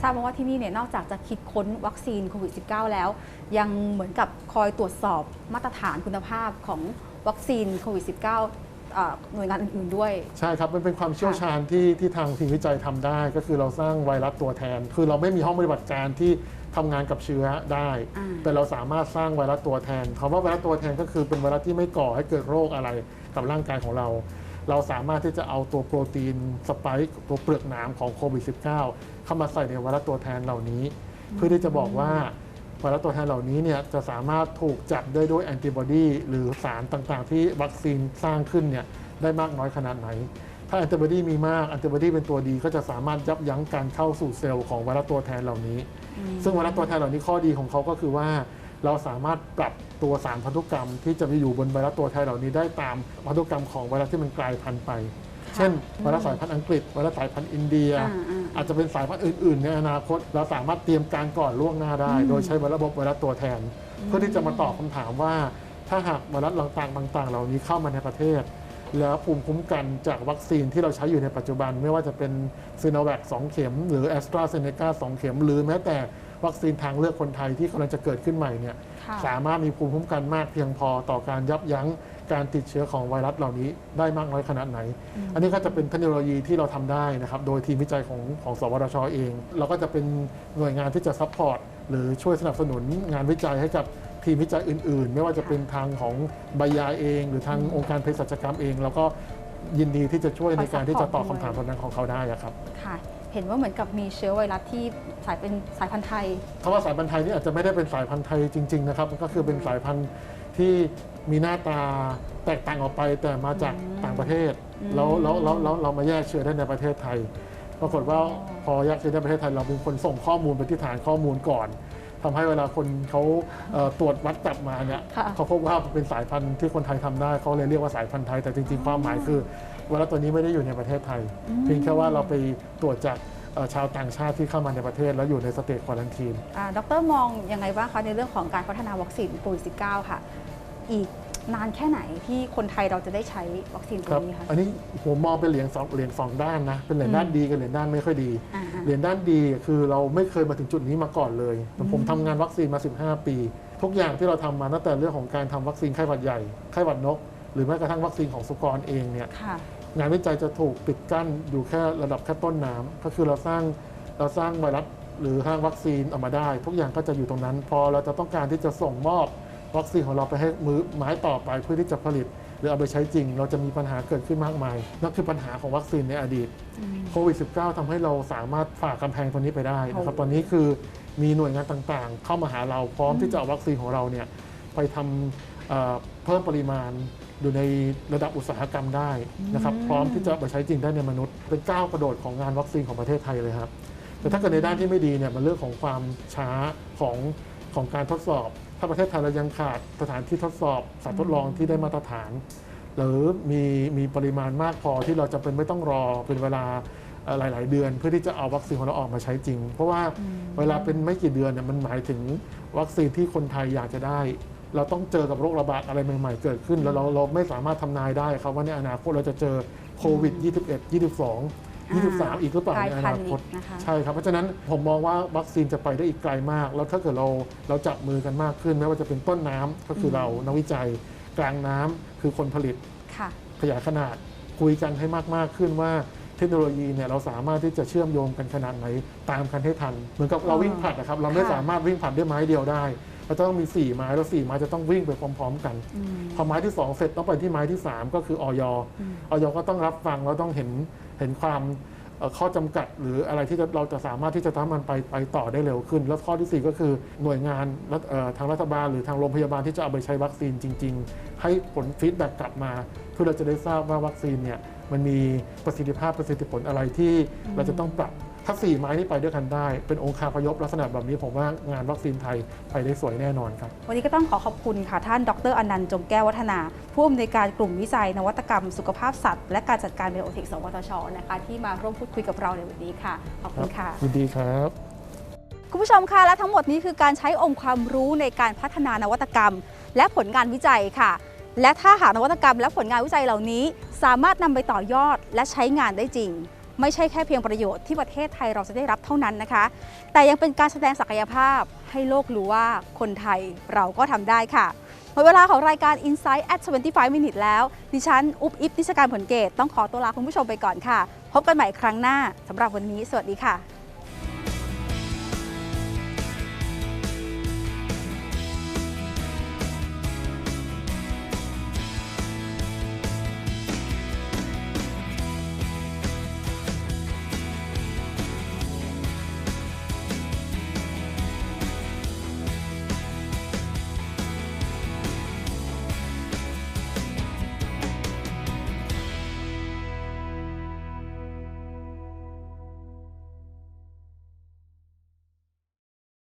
ทราบมาว่าที่นี่เนี่ยนอกจากจะคิดค้นวัคซีนโควิด -19 แล้ว ยังเหมือนกับคอยตรวจสอบมาตรฐานคุณภาพของวัคซีนโควิด -19 เอ่อหน่วยงานอื่นๆด้วย ใช่ครับ มันเป็นความเชี่ยวชาญที่ที่ทางทีมวิจัยทำได้ ก็คือเราสร้างไวรัสตัวแทน คือเราไม่มีห้องปฏิบัติการที่ทำงานกับเชื้อได้อ่าแต่เราสามารถสร้างไวรัสตัวแทนคำว่าไวรัสตัวแทนก็คือเป็นไวรัสที่ไม่ก่อให้เกิดโรคอะไรกับร่างกายของเรา เราสามารถที่จะเอาตัวโปรตีนสไปค์ตัวเปลือกหนามของโควิด -19 เข้ามาใส่ในไวรัสตัวแทนเหล่านี้ เพื่อที่จะบอกว่าไวรัสตัวแทนเหล่านี้เนี่ยจะสามารถถูกจับได้ด้วยแอนติบอดีหรือสารต่างๆ ที่วัคซีนสร้างขึ้นเนี่ยได้มากน้อยขนาดไหน ถ้าแอนติบอดีมีมากแอนติบอดีเป็นตัวดีก็จะสามารถยับยั้งการเข้าสู่เซลล์ของไวรัสตัวแทนเหล่านี้ ซึ่งไวรัสตัวแทนเหล่านี้ข้อดีของเขาก็คือว่า เราสามารถปรับตัวสารพันธุกรรม ที่จะไปอยู่บนไวรัสตัวแทนเหล่านี้ได้ตามพันธุกรรมของไวรัสที่มันกลายพันธุ์ไป เช่นไวรัสสายพันธุ์อังกฤษไวรัสสายพันธุ์อินเดียอ่าอ่าอาจจะเป็นสายพันธุ์อื่น ๆ ในอนาคต เราสามารถเตรียมการก่อนล่วงหน้าได้อืมโดยใช้ระบบไวรัสตัวแทน เพื่อที่จะมาตอบคำถามว่า ถ้าหากไวรัสต่างๆต่างๆ เหล่านี้เข้ามาในประเทศแล้วภูมิคุ้มกันจากวัคซีนที่เราใช้อยู่ในปัจจุบัน ไม่ว่าจะเป็นซีโนแวค2เข็ม หรือแอสตราเซเนกา2เข็ม หรือแม้แต่ วัคซีนทางเลือกคนไทยที่กำลังจะเกิดขึ้นใหม่เนี่ยค่ะสามารถมีภูมิคุ้มกันมากเพียงพอต่อการยับยั้งการติดเชื้อของไวรัสเหล่านี้ได้มากน้อยขนาดไหน อันนี้ก็จะเป็นเทคโนโลยีที่เราทำได้นะครับ โดยทีมวิจัยของของสวทชเอง เราก็จะเป็นหน่วยงานที่จะซัพพอร์ตหรือช่วยสนับสนุนงานวิจัยให้กับทีมวิจัยอื่น ๆ ไม่ว่าจะเป็นทางของใบยาเอง หรือทางองค์การเภสัชกรรมเองเราก็ยินดีที่จะช่วยในการที่จะตอบคำถามตรงนั้นของเขาได้อะครับค่ะ เห็นว่าเหมือนกับมีเชื้อไวรัสที่สายเป็นสายพันธุ์ไทยคำว่าสายพันธุ์ไทยนี่อาจจะไม่ได้เป็นสายพันธุ์ไทยจริง ๆ นะครับมันก็คือเป็นสายพันธุ์ที่มีหน้าตาแตกต่างออกไปแต่มาจากอืมต่างประเทศอืมแล้วแล้วแล้วแล้วเรามาแยกเชื้อได้ในประเทศไทยปรากฏว่าอ๋อพอแยกเชื้อในประเทศไทยเราเป็นคนส่งข้อมูลไปที่ฐานข้อมูลก่อน ทำให้เวลาคนเขาเอ่อตรวจวัดกลับมาเนี่ยค่ะเขาพบว่าเป็นสายพันธุ์ที่คนไทยทำได้เขาเลยเรียกว่าสายพันธุ์ไทยแต่จริงๆความหมายคือไวรัสตัวนี้ไม่ได้อยู่ในประเทศไทยอืมเพียงแค่ว่าเราไปตรวจจากเอ่อชาวต่างชาติที่เข้ามาในประเทศแล้วอยู่ในสเตจควอลันทีนอ่าดรมองยังไงบ้างคะในเรื่องของการพัฒนาวัคซีนโควิด -19 ค่ะ อีก นานแค่ไหนที่คนไทยเราจะได้ใช้วัคซีนตัควรับนี้คะ อันนี้ผมมองเป็นเหรียญสองเหรียญสองด้านนะ เป็นเหรียญอืมด้านดีกับเหรียญด้านไม่ค่อยดีอ่าเหรียญด้านดีคือเราไม่เคยมาถึงจุดนี้มาก่อนเลยอืมผมทำงานวัคซีนมา 15 ปี ทุกอย่างที่เราทำมาตั้งแต่เรื่องของการทำวัคซีนไข้หวัดใหญ่ ไข้หวัดนก หรือแม้กระทั่งวัคซีนของสุกรเองเนี่ยค่ะงานวิจัยจะถูกปิดกั้นอยู่แค่ระดับแค่ต้นน้ำก็คือเราสร้างเราสร้างไวรัสหรือสร้างวัคซีนออกมาได้ ทุกอย่างก็จะอยู่ตรงนั้น พอเราจะต้องการที่จะส่งมอบ วัคซีนของเราไปให้มือไม้ต่อไปเพื่อที่จะผลิต หรือเอาไปใช้จริง เราจะมีปัญหาเกิดขึ้นมากมายนั่นคือปัญหาของวัคซีนในอดีตโควิด -19 ทำให้เราสามารถฝ่ากำแพงตัวนี้ไปได้นะครับโอ้ตอนนี้คือมีหน่วยงานต่างๆ เข้ามาหาเราพร้อมที่จะเอาวัคซีนของเราเนี่ยไปทำเอ่อเพิ่มปริมาณอยู่ในระดับอุตสาหกรรมได้นะครับ พร้อมที่จะเอาไปใช้จริงได้ในมนุษย์ เป็นก้าวกระโดดของงานวัคซีนของประเทศไทยเลยครับ แต่ถ้าเกิดในด้านที่ไม่ดีเนี่ยมันเรื่องของความช้าของของการทดสอบ ถ้าประเทศไทยเรายังขาดสถานที่ทดสอบสัตว์ทดลองที่ได้มาตรฐาน หรือมีมีปริมาณมากพอที่เราจะเป็นไม่ต้องรอเป็นเวลาเอ่อหลาย ๆ เดือนเพื่อที่จะเอาวัคซีนของเราออกมาใช้จริง เพราะว่าเวลาเป็นไม่กี่เดือนเนี่ยมันหมายถึงวัคซีนที่คนไทยอยากจะได้ เราต้องเจอกับโรคระบาดอะไรใหม่ ๆ เกิดขึ้น แล้วเราเราไม่สามารถทำนายได้ครับว่าในอนาคตเราจะเจอโควิด 21 22 23 อีกหรือเปล่ากลายในอพันนาธุ์คอีตกนะคะใช่ครับ เพราะฉะนั้นผมมองว่าวัคซีนจะไปได้อีกไกลมาก แล้วถ้าเกิดเราเราจับมือกันมากขึ้นไม่ว่าจะเป็นต้นน้ำก็คือเรานักวิจัยกลางน้ำคือคนผลิตค่ะขยายขนาดคุยกันให้มากๆขึ้นว่าเทคโนโลยีเนี่ยเราสามารถที่จะเชื่อมโยงกันขนาดไหนตามกันให้ทัน เหมือนกับเราวิ่งผลัดนะครับ เราไม่ค่ะสามารถวิ่งผลัดด้วยไม้เดียวได้ เราต้องมี 4 ไม้ แล้ว 4 ไม้จะต้องวิ่งไปพร้อม ๆ กันอืมพอไม้ที่ 2 เสร็จต้องไปที่ไม้ที่ 3 ก็คือออยอืมออยก็ต้องรับฟังแล้วต้องเห็นเห็นความเอ่อข้อจำกัดหรืออะไรที่จะเราจะสามารถที่จะทำมันไปไปต่อได้เร็วขึ้น แล้วข้อทีสี่4 ก็คือหน่วยงานรัฐเอ่อทางรัฐบาลหรือทางโรงพยาบาลที่จะเอาไปใช้วัคซีนจริง ๆ ให้ผลฟีดแบ็กกลับมาเพื่อเราจะได้ทราบว่าวัคซีนเนี่ยมันมีประสิทธิภาพประสิทธิผลอะไรที่เราจะต้องปรับ ถ้าสี่ไม้นี้ไปด้วยกันได้ เป็นองค์คาพยพลักษณะแบบนี้ผมว่างานวัคซีนไทยไปได้สวยแน่นอนครับ วันนี้ก็ต้องขอขอบคุณค่ะ ท่านดรอนันต์จงแก้ววัฒนา ผู้อำนวยการกลุ่มวิจัย นวัตกรรม สุขภาพสัตว์ และการจัดการเบลโอเทคสวทชนะคะที่มาร่วมพูดคุยกับเราในวันนี้ค่ะ ขอบคุณค่ะยินดีครับคุณผู้ชมคะและทั้งหมดนี้คือการใช้องค์ความรู้ในการพัฒนานวัตกรรม และผลงานวิจัยค่ะ และถ้าหากนวัตกรรม และผลงานวิจัยเหล่านี้ สามารถนำไปต่อยอดและใช้งานได้จริง ไม่ใช่แค่เพียงประโยชน์ที่ประเทศไทยเราจะได้รับเท่านั้นนะคะ แต่ยังเป็นการแสดงศักยภาพให้โลกรู้ว่าคนไทยเราก็ทำได้ค่ะหมดเวลาของรายการ Insight at 25 Minutes แล้ว ดิฉัน อุบอิบนิชการผลเกต ต้องขอตัวลาคุณผู้ชมไปก่อนค่ะ พบกันใหม่ครั้งหน้าสำหรับวันนี้ สวัสดีค่ะ